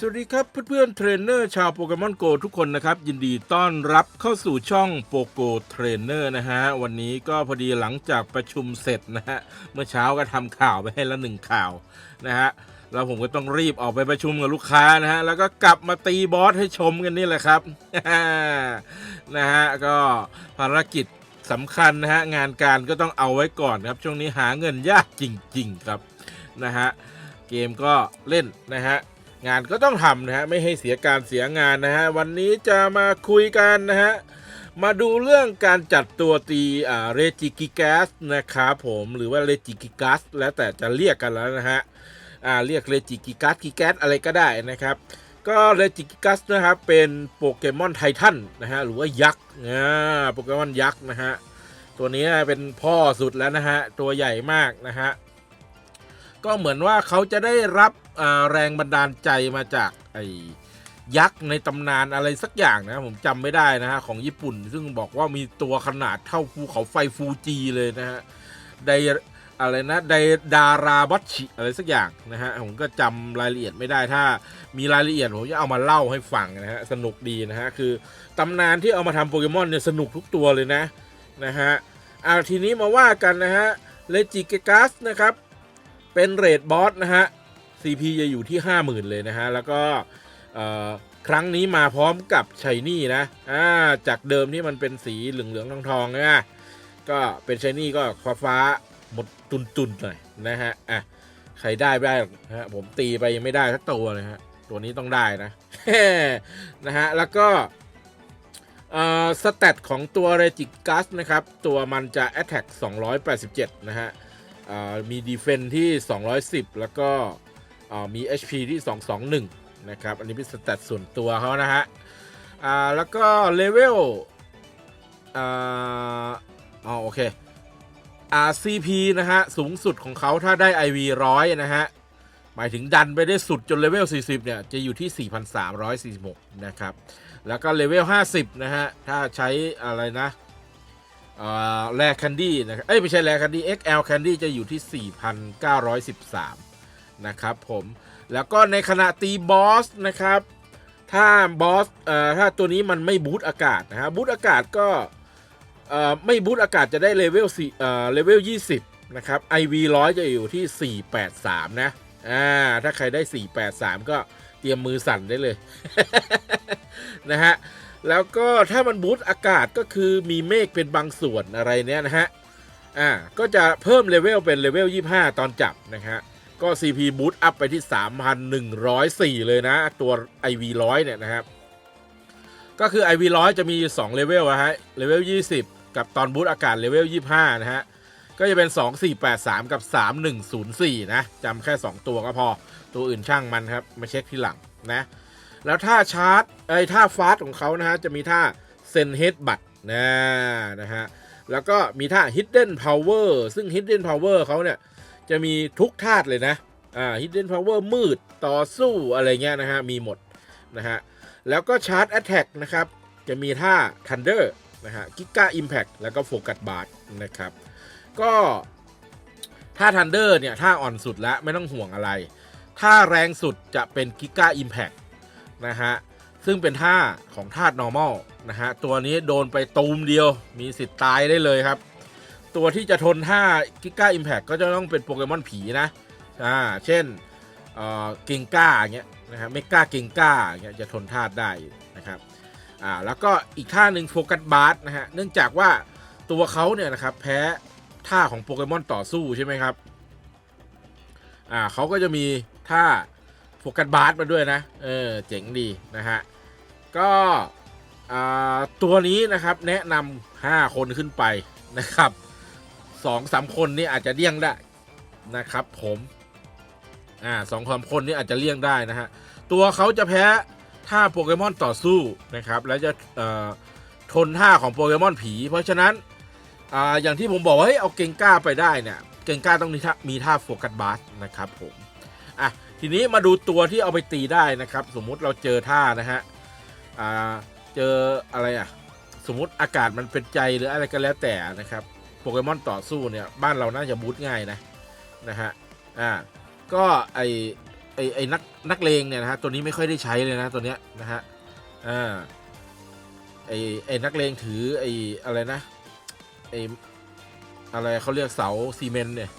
สวัสดีครับเพื่อนๆเทรนเนอร์ชาวโปเกมอนโกทุกคนนะครับยินดีต้อนรับเข้าสู่ช่องโปโกเทรนเนอร์นะฮะวันนี้ก็พอดีหลังจากประชุมเสร็จนะฮะเมื่อเช้าก็ทำข่าวไปให้ละหนึ่งข่าวนะฮะแล้วผมก็ต้องรีบออกไปประชุมกับลูกค้านะฮะแล้วก็กลับมาตีบอสให้ชมกันนี่แหละครับนะฮะก็ภารกิจสำคัญนะฮะงานการก็ต้องเอาไว้ก่อนครับช่วงนี้หาเงินยากจริง ๆ ครับนะฮะเกมก็เล่นนะฮะ งานก็ต้องทำนะฮะไม่ให้เสียการเสียงานนะฮะวันนี้จะมาคุยกันนะฮะมาดูเรื่องการจัดตัวตีเรจิกิกัสนะครับผมหรือว่าเรจิกิกัสแล้วแต่จะเรียกกันแล้วนะฮะอ่าเรียกเรจิกิกัสกิแกสอะไรก็ได้นะครับก็เรจิกิกัสนะครับเป็นโปเกมอนไททันนะฮะหรือว่ายักษ์อ่าโปเกมอนยักษ์นะฮะตัวนี้เป็นพ่อสุดแล้วนะฮะตัวใหญ่มากนะฮะ ก็เหมือนว่าเขาจะได้รับแรงบันดาลใจมาจากไอ้ยักษ์ในตำนานอะไรสักอย่างนะผมจำไม่ได้นะฮะของญี่ปุ่น ซึ่งบอกว่ามีตัวขนาดเท่าภูเขาไฟฟูจิเลยนะฮะไดอะไรนะไดดาราบัตชิอะไรสักอย่างนะฮะผมก็จำรายละเอียดไม่ได้ถ้ามีรายละเอียดผมจะเอามาเล่าให้ฟังนะฮะสนุกดีนะฮะคือตำนานที่เอามาทำโปเกมอนเนี่ยสนุกทุกตัวเลยนะนะฮะเอาทีนี้มาว่ากันนะฮะเลจิเกกัสนะครับ เป็นเรดบอสนะฮะ CP จะอยู่ที่ 50,000 เลยนะฮะ แล้วก็ครั้งนี้มาพร้อมกับชัยนี่นะอ่าจากเดิมที่มันเป็นสีเหลืองๆทองๆนะก็เป็นชัยนี่ก็ฟ้าฟ้าหมดตุนๆหน่อยนะฮะอะใครได้ไได้หรกนะฮะผมตีไปยังไม่ได้สักตัวเลยฮะตัวนี้ต้องได้นะนะฮะแล้วก็สเตตของตัวเรจิกัสนะครับ ตัวมันจะ Attack 287 นะฮะ มีดีเฟนที่ 210 แล้วก็มี HP ที่ 221 นะครับ อันนี้เป็นสแตทส่วนตัวเขานะฮะแล้วก็เลเวลอ๋อโอเคอ่า CP นะฮะ สูงสุดของเขาถ้าได้ IV ร้อยนะฮะ หมายถึงดันไปได้สุดจนเลเวล 40 เนี่ย จะอยู่ที่ 4,346 นะครับ แล้วก็เลเวล 50 นะฮะ ถ้าใช้อะไรนะ แรแคนดี้นะครับเอ้ยไม่ใช่แรแคนดี้ XL แคนดี้จะอยู่ที่ 4,913 นะครับผม แล้วก็ในขณะตีบอสนะครับ ถ้าบอสเอ่อถ้าตัวนี้มันไม่บูตอากาศนะฮะบูตอากาศก็เอ่อไม่บูตอากาศจะได้เลเวล4เอ่อเลเวล20 นะครับ IV 100 จะอยู่ที่ 483 นะอ่าถ้าใครได้ 483 ก็เตรียมมือสั่นได้เลย นะฮะ แล้วก็ถ้ามันบูตอากาศก็คือมีเมฆเป็นบางส่วนอะไรเนี้ยนะฮะ อ่า ก็จะเพิ่มเลเวลเป็นเลเวล 25 ตอนจับนะฮะ ก็ CP บูตอัพไปที่ 3,104 เลยนะ ตัว IV 100 เนี่ยนะครับ ก็คือ IV 100 จะมี 2 เลเวลอะฮะ เลเวล 20 กับตอนบูตอากาศเลเวล 25 นะฮะ ก็จะเป็น 2483 กับ 3104 นะจำแค่ 2 ตัวก็พอ ตัวอื่นช่างมันครับ มาเช็คทีหลังนะ แล้วท่าชาร์จไอ้ท่าฟาสต์ของเขานะฮะจะมีท่าเซนเฮดบัตนะนะฮะแล้วก็มีท่า Hidden Power ซึ่ง Hidden Power เขาเนี่ยจะมีทุกธาตุเลยนะอ่า Hidden Power มืดต่อสู้อะไรเงี้ยนะฮะมีหมดนะฮะแล้วก็ชาร์จ Attack นะครับจะมีท่า Thunder นะฮะ Giga Impact แล้วก็ Focus Bar นะครับก็ท่า Thunder เนี่ยท่าอ่อนสุดแล้วไม่ต้องห่วงอะไร ท่าแรงสุดจะเป็น Giga Impact นะฮะ ซึ่งเป็นท่าของธาตุ normal นะฮะ ตัวนี้โดนไปตูมเดียว มีสิทธิ์ตายได้เลยครับ ตัวที่จะทนท่ากิก้าอิมแพกก็จะต้องเป็นโปเกมอนผีนะ อ่า เช่นเอ่อเกงก้าอย่างเงี้ยนะฮะเมกาเกงก้าอย่างเงี้ยจะทนธาตุได้นะครับ อ่า แล้วก็อีกท่าหนึ่งโฟกัสบาร์นะฮะ เนื่องจากว่าตัวเขาเนี่ยนะครับแพ้ท่าของโปเกมอนต่อสู้ใช่ไหมครับ อ่าเขาก็จะมีท่า โฟกัสบาร์มาด้วยนะ เออ เจ๋งดีนะฮะ ก็อ่าตัวนี้นะครับแนะนำห้าคนขึ้นไปนะครับสองสามคนนี่อาจจะเลี่ยงได้นะครับ ผมอ่าสองสามคนนี่อาจจะเลี่ยงได้นะฮะ ตัวเขาจะแพ้ท่าโปเกมอนต่อสู้นะครับ แล้วจะเอ่อทนท่าของโปเกมอนผี เพราะฉะนั้นอ่าอย่างที่ผมบอกว่าเฮ้ยเอาเกงก้าไปได้เนี่ย เกงก้าต้องมีท่ามีท่าโฟกัสบาร์นะครับผม อะทีนี้มาดูตัวที่เอาไปตีได้นะครับ สมมุติเราเจอท่านะฮะอ่าเจออะไรอะสมมติอากาศมันเป็นใจหรืออะไรก็แล้วแต่นะครับโปเกมอนต่อสู้เนี่ยบ้านเราน่าจะบูทง่ายนะนะฮะอ่าก็ไอไอไอนักนักเลงเนี่ยนะฮะตัวนี้ไม่ค่อยได้ใช้เลยนะตัวเนี้ยนะฮะอ่าไอไอนักเลงถือไออะไรนะไออะไรเขาเรียกเสาซีเมนต์เนี่ย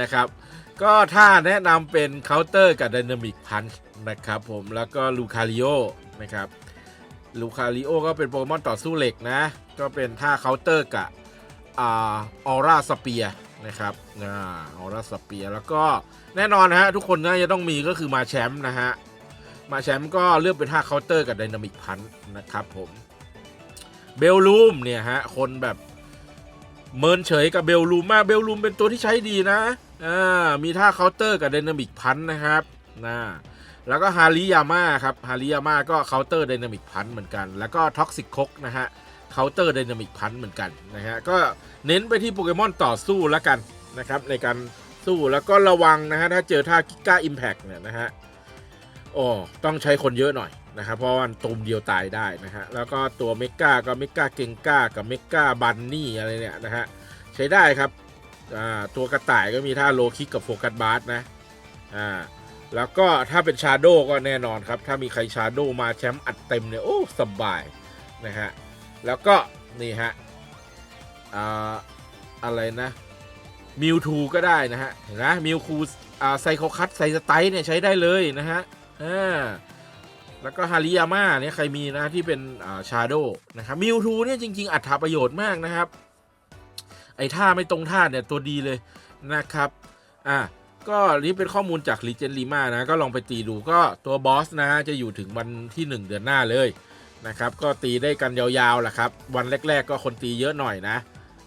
นะครับ ก็ถ้าแนะนำเป็นเคาน์เตอร์กับ Dynamic Punch นะครับผมแล้วก็ลูคาริโอนะครับลูคาริโอก็เป็นโปเกมอนต่อสู้เหล็กนะ ก็เป็นท่าเคาน์เตอร์กับอ่าออร่าสเปียนะครับอ่าออร่าสเปียแล้วก็แน่นอนนะฮะทุกคนน่าจะต้องมีก็คือมาแชมป์นะฮะมาแชมป์ก็เลือกเป็นท่าเคาน์เตอร์กับ Dynamic Punch นะครับผมเบลลูมเนี่ยฮะคนแบบ เมินเฉยกับเบลลูมมากเบลลูมเป็นตัวที่ใช้ดีนะอ่ามีท่าเคาน์เตอร์กับไดนามิกพันนะครับนะแล้วก็ฮาริยาม่าครับฮาริยาม่าก็เคาน์เตอร์ไดนามิกพันเหมือนกัน แล้วก็ท็อกซิกคกนะฮะเคาน์เตอร์ไดนามิกพันเหมือนกันนะฮะก็เน้นไปที่โปเกมอนต่อสู้แล้วกันนะครับในการสู้แล้วก็ระวังนะฮะถ้าเจอท่ากิก้าอิมแพกเนี่ยนะฮะ โอ้ต้องใช้คนเยอะหน่อยนะครับเพราะว่าตูมเดียวตายได้นะฮะแล้วก็ตัวเมกาก็เมกาเกงก้ากับเมกาบันนี่อะไรเนี่ยนะฮะใช้ได้ครับตัวกระต่ายก็มีท่าโลคิกกับโฟกัสบาร์สนะอ่าแล้วก็ถ้าเป็นชาโดก็แน่นอนครับ ถ้ามีใครชาโดมาแชมป์อัดเต็มเนี่ยโอ้สบายนะฮะแล้วก็นี่ฮะอ่าอะไรนะมิวทูก็ได้นะฮะเห็นไหมมิวคูอ่าไซโคคัตไซสไตล์เนี่ยใช้ได้เลยนะฮะ อ่าแล้วก็ฮาริยาม่าเนี่ยใครมีนะที่เป็นอ่าชาโดนะครับมิวทูเนี่ยจริง ๆ อัตราประโยชน์มากนะครับ ไอ้ท่าไม่ตรงท่าเนี่ยตัวดีเลยนะครับอะก็นี่เป็นข้อมูลจาก l ีเจน d ีมานะ ก็ลองไปตีดูก็ตัวบอสนะฮะจะอยู่ถึงวันที่ 1 เดือนหน้าเลยนะครับ ก็ตีได้กันยาวๆแหละครับ วันแรก ๆ ก็คนตีเยอะหน่อยนะ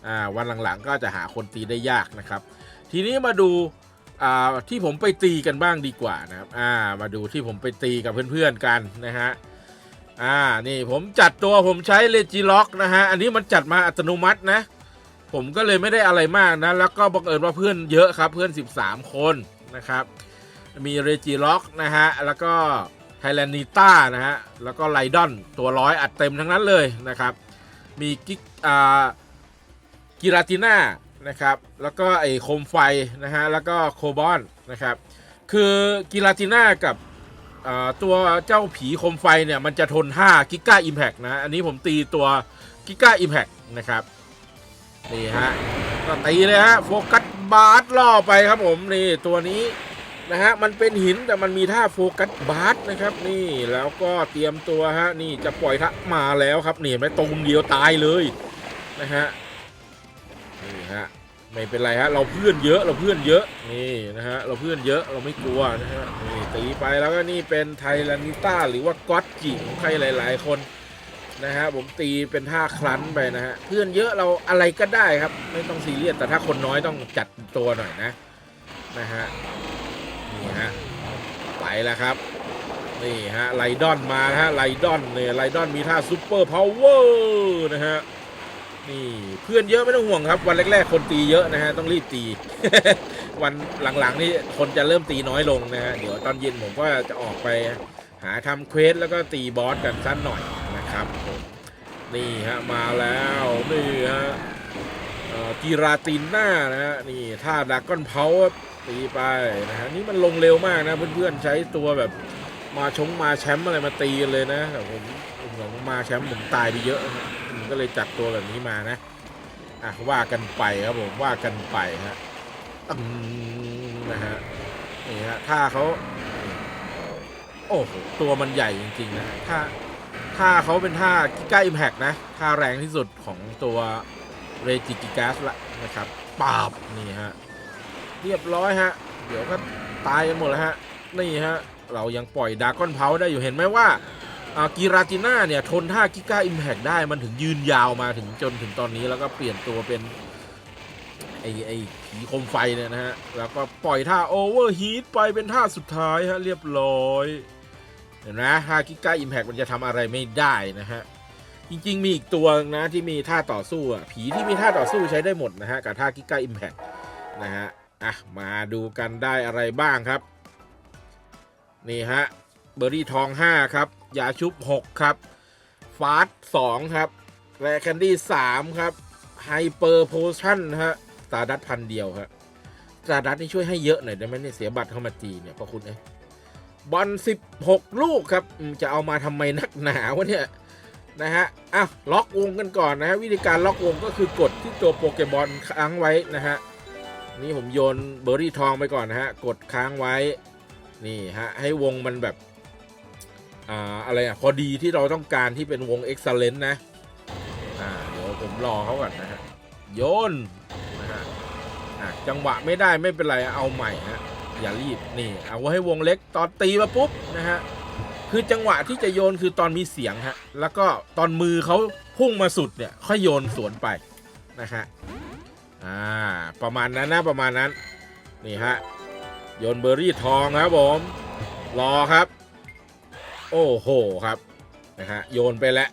อ่าวันหลังๆก็จะหาคนตีได้ยากนะครับ ทีนี้มาดู อ่าที่ผมไปตีกันบ้างดีกว่านะครับอ่ามาดูที่ผมไปตีกับเพื่อนๆกันนะฮะอ่านี่ผมจัดตัวผมใช้เลจิล็อกนะฮะอันนี้มันจัดมาอัตโนมัตินะ ผมก็เลยไม่ได้อะไรมากนะแล้วก็บังเอิญว่าเพื่อนเยอะครับเพื่อน 13 คนนะครับ มีเรจิล็อกนะฮะแล้วก็ไทแลนนิต้านะฮะแล้วก็ไลดอนตัวร้อยอัดเต็มทั้งนั้นเลยนะครับ มีกิกอ่ากิราติน่า นะครับ แล้วก็ไอ้โคมไฟนะฮะ แล้วก็โคบอนนะครับ คือกิราติน่ากับตัวเจ้าผีโคมไฟเนี่ย มันจะทน 5 กิก้าอิมแพกนะ อันนี้ผมตีตัวกิก้าอิมแพกนะครับ นี่ฮะ ก็ตีเลยฮะ โฟกัสบาร์ล่อไปครับผม นี่ตัวนี้นะฮะ มันเป็นหินแต่มันมีท่าโฟกัสบาร์นะครับ นี่แล้วก็เตรียมตัวฮะ นี่จะปล่อยทะมาแล้วครับ นี่ไหมตรงเดียวตายเลยนะฮะ ฮะไม่เป็นไรฮะเราเพื่อนเยอะเราเพื่อนเยอะนี่นะฮะเราเพื่อนเยอะเราไม่กลัวนะฮะนี่ตีไปแล้วก็นี่เป็นไทแลนิต้าหรือว่าก๊อตจิของใครหลาย ๆ คนนะฮะผมตีเป็นท่าคลั้นไปนะฮะเพื่อนเยอะเราอะไรก็ได้ครับ ไม่ต้องซีเรียสแต่ถ้าคนน้อยต้องจัดตัวหน่อยนะนะฮะนี่ฮะไปแล้วครับนี่ฮะไลดอนมานะฮะไลดอนเนี่ยไลดอนมีท่าซูเปอร์พาวเวอร์นะฮะ นี่เพื่อนเยอะไม่ต้องห่วงครับ วันแรกๆคนตีเยอะนะฮะต้องรีบตี วันหลังๆนี่คนจะเริ่มตีน้อยลงนะฮะเดี๋ยวตอนเย็นผมก็จะออกไปหาทำเควสแล้วก็ตีบอสกันสั้นหน่อยนะครับนี่ฮะมาแล้วนี่ฮะกีราตินหน้านะฮะนี่ท่าดักก้อนเพาตีไปนะฮะนี่มันลงเร็วมากนะเพื่อนๆใช้ตัวแบบมาชงมาแชมป์อะไรมาตีกันเลยนะแต่ผมผมมาแชมป์ผมตายไปเยอะนะ ก็เลยจัดตัวแบบนี้มานะอะว่ากันไปครับผมว่ากันไปฮะนะฮะนี่ฮะถ้าเขาโอ้โหตัวมันใหญ่จริงๆนะถ้าถ้าเขาเป็นท่ากิก้าอิมแพกนะท่าแรงที่สุดของตัวเรจิกิกาสละนะครับปาบนี่ฮะเรียบร้อยฮะ เดี๋ยวก็ตายกันหมดแล้วฮะนี่ฮะเรายังปล่อยดากอนเพาได้อยู่เห็นไหมว่า กีราติน่าเนี่ยทนท่ากิก้าอิมแพกได้มันถึงยืนยาวมาถึงจนถึงตอนนี้แล้วก็เปลี่ยนตัวเป็นไอไอผีคมไฟเนี่ยนะฮะ แล้วก็ปล่อยท่าโอเวอร์ฮีทไปเป็นท่าสุดท้ายฮะเรียบร้อย เห็นไหมท่ากิก้าอิมแพกมันจะทำอะไรไม่ได้นะฮะ จริง ๆ มีอีกตัวนะที่มีท่าต่อสู้อะผีที่มีท่าต่อสู้ใช้ได้หมดนะฮะ กับท่ากิก้าอิมแพกนะฮะอะมาดูกันได้อะไรบ้างครับ นี่ฮะ เบอร์รี่ทอง 5 ครับ ยาชุบ 6 ครับ ฟาส2ครับแรแคนดี้3ครับ ไฮเปอร์โพชั่นฮะสตาร์ดัตพันเดียวครับซาดัสนี่ช่วยให้เยอะหน่อยได้ไหมเนี่ยเสียบัตรเข้ามาจีเนี่ยพระคุณเอ้บอล16 ลูกครับ จะเอามาทำไมนักหนาวะเนี่ยนะฮะ อะ ล็อกวงกันก่อนนะฮะ วิธีการล็อกวงก็คือกดที่ตัวโปเกมอนค้างไว้นะฮะ นี่ผมโยนเบอร์รี่ทองไปก่อนนะฮะ กดค้างไว้ นี่ฮะ ให้วงมันแบบ อ่าอะไรอะพอดีที่เราต้องการที่เป็นวง excellent นะอ่าเดี๋ยวผมรอเขาก่อนนะฮะโยนนะฮะอะจังหวะไม่ได้ไม่เป็นไรเอาใหม่ฮะอย่ารีบนี่เอาไว้ให้วงเล็กตอนตีมาปุ๊บนะฮะคือจังหวะที่จะโยนคือตอนมีเสียงฮะแล้วก็ตอนมือเขาพุ่งมาสุดเนี่ยค่อยโยนสวนไปนะฮะอ่าประมาณนั้นนะประมาณนั้นนี่ฮะโยนเบอร์รี่ทองครับผมรอครับ โอ้โหครับนะฮะโยนไปแล้ว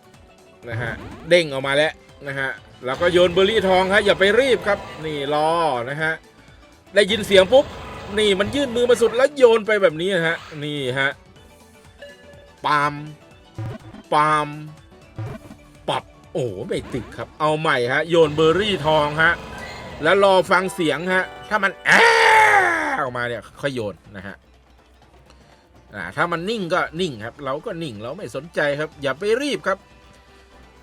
นะฮะเด้งออกมาแล้วนะฮะแล้วก็โยนเบอร์รี่ทองครับอย่าไปรีบครับ นี่รอนะฮะได้ยินเสียงปุ๊บนี่มันยื่นมือมาสุดแล้วโยนไปแบบนี้นะฮะนี่ฮะปามปามปับโอ้ไม่ติดครับ เอาใหม่ฮะโยนเบอร์รี่ทองฮะแล้วรอฟังเสียงฮะถ้ามันแอะออกมาเนี่ยค่อยโยนนะฮะ อ่าถ้ามันนิ่งก็นิ่งครับ เราก็นิ่งเราไม่สนใจครับ อย่าไปรีบครับ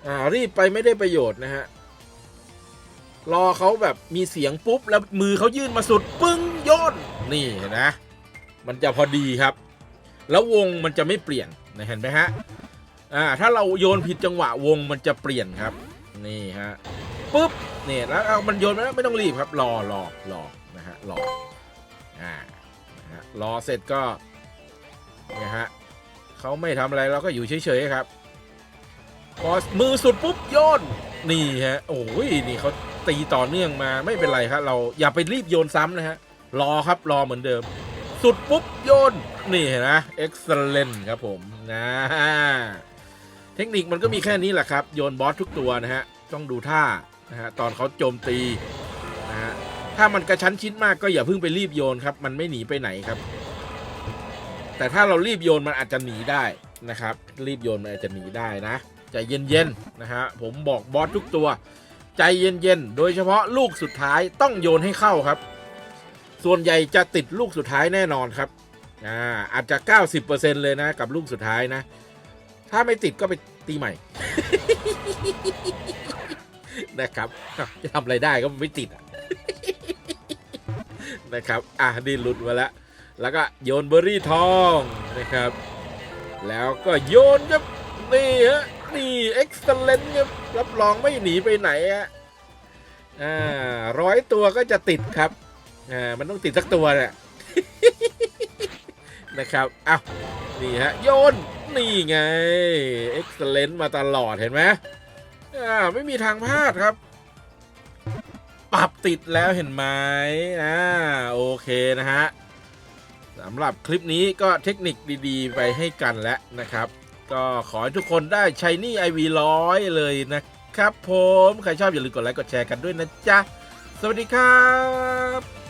อ่ารีบไปไม่ได้ประโยชน์นะฮะรอเขาแบบมีเสียงปุ๊บ แล้วมือเขายื่นมาสุดปึ้งโยนนี่นนะ มันจะพอดีครับ แล้ววงมันจะไม่เปลี่ยนนะเห็นไหมฮะอ่าถ้าเราโยนผิดจังหวะวงมันจะเปลี่ยนครับ นี่ฮะปุ๊บเนี่ยแล้วเอามันโยนไปแล้วไม่ต้องรีบครับ รอรอรอนะฮะรออ่านะฮะรอเสร็จก็ เนี่ยฮะเขาไม่ทำอะไรเราก็อยู่เฉยๆครับ พอมือสุดปุ๊บโยนนี่ฮะโอ้ยนี่เขาตีต่อเนื่องมาไม่เป็นไรครับเราอย่าไปรีบโยนซ้ำนะฮะรอครับรอเหมือนเดิม สุดปุ๊บโยนนี่เห็นนะ excellent ครับผมนะเทคนิคมันก็มีแค่นี้แหละครับ โยนบอสทุกตัวนะฮะต้องดูท่านะฮะตอนเขาโจมตีนะฮะถ้ามันกระชั้นชิดมากก็อย่าเพิ่งไปรีบโยนครับ มันไม่หนีไปไหนครับ แต่ถ้าเรารีบโยนมันอาจจะหนีได้นะครับ รีบโยนมันอาจจะหนีได้นะ ใจเย็นๆนะฮะผมบอกบอสทุกตัว ใจเย็นๆ โดยเฉพาะลูกสุดท้ายต้องโยนให้เข้าครับ ส่วนใหญ่จะติดลูกสุดท้ายแน่นอนครับอ่าอาจจะ 90%เลยนะ กับลูกสุดท้ายนะ ถ้าไม่ติดก็ไปตีใหม่นะครับจะทำอะไรได้ก็ไม่ติดอะนะครับ อะนี่หลุดมาแล้ว แล้วก็โยนเบอร์รี่ทองนะครับ แล้วก็โยนครับนี่ฮะนี่เอ็กซ์เลนครับรับรองไม่หนีไปไหนฮะอ่าร้อยตัวก็จะติดครับอ่ามันต้องติดสักตัวเนี่ยนะครับอ้าวนี่ฮะโยนนี่ไงเอ็กซ์เลนมาตลอดเห็นไหมอ่าไม่มีทางพลาดครับปรับติดแล้วเห็นไหมอ่าโอเคนะฮะ สำหรับคลิปนี้ก็เทคนิคดีๆ ไปให้กันแล้วนะครับ ก็ขอให้ทุกคนได้ชัยนี่ไอวีร้อยเลยนะครับผม ใครชอบอย่าลืมกดไลค์กดแชร์กันด้วยนะจ๊ะ สวัสดีครับ